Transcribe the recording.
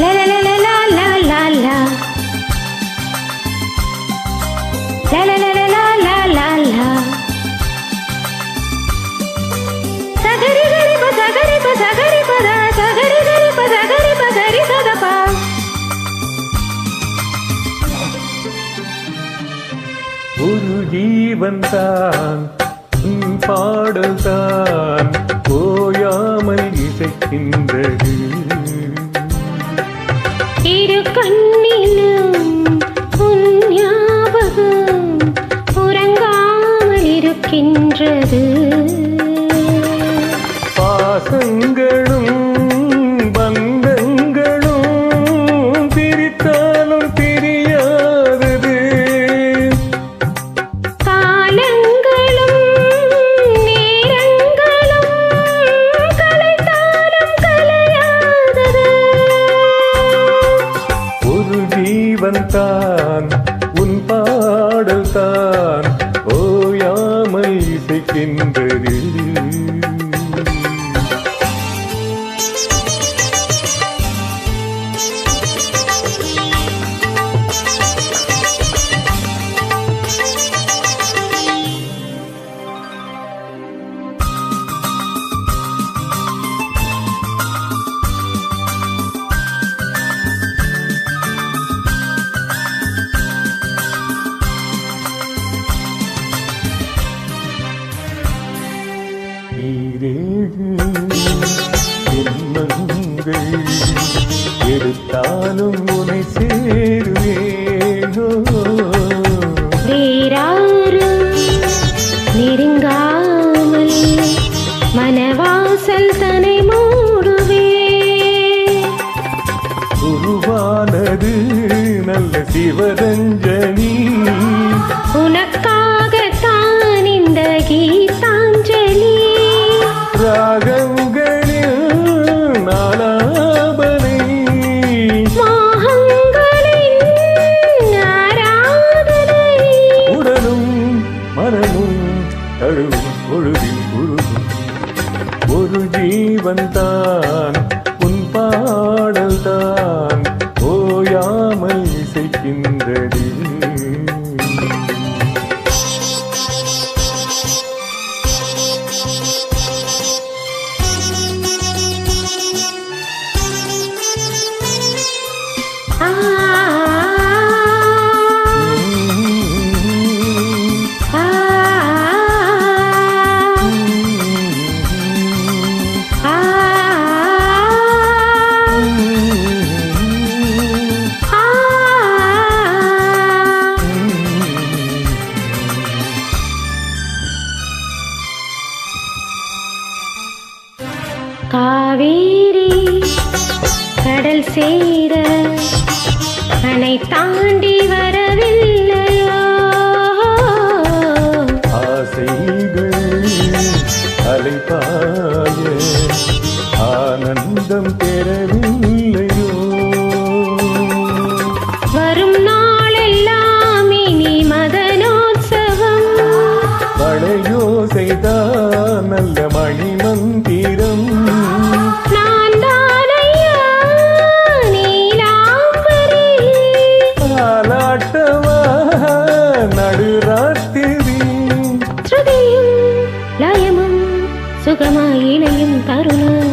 La la la la la la la la. La la la la la la la la. Sagari gari pa sagari pa sagari pa da sagari gari pa sagari pa gari sada pa. ஒரு ஜீவன் தான் உன் பாடல் தான் ஓயாமல் இசைக்கின்றது இருக்கின்றது பாசங்களும் பந்தங்களும் பிரித்தாலும் பிரியாதது. காலங்களும் நேரங்களும் கலைத்தாலும் கலையாதது. ஒரு ஜீவன் தான் உன் பாடல் தான் ஓயாமல் இசைக்கின்றது எடுத்தாலும் உனை சேருவேனோ? வேறாரும் நெருங்காமல் மனவாசல் தனை மூடுவே. உருவானது நல்ல சிவரஞ்சனி. உனக்காகத்தான் இந்த கீதாஞ்சலி. கடல் சேர அணை தாண்டி வரவில்லை. കൗതുകമായിണയും കരുണ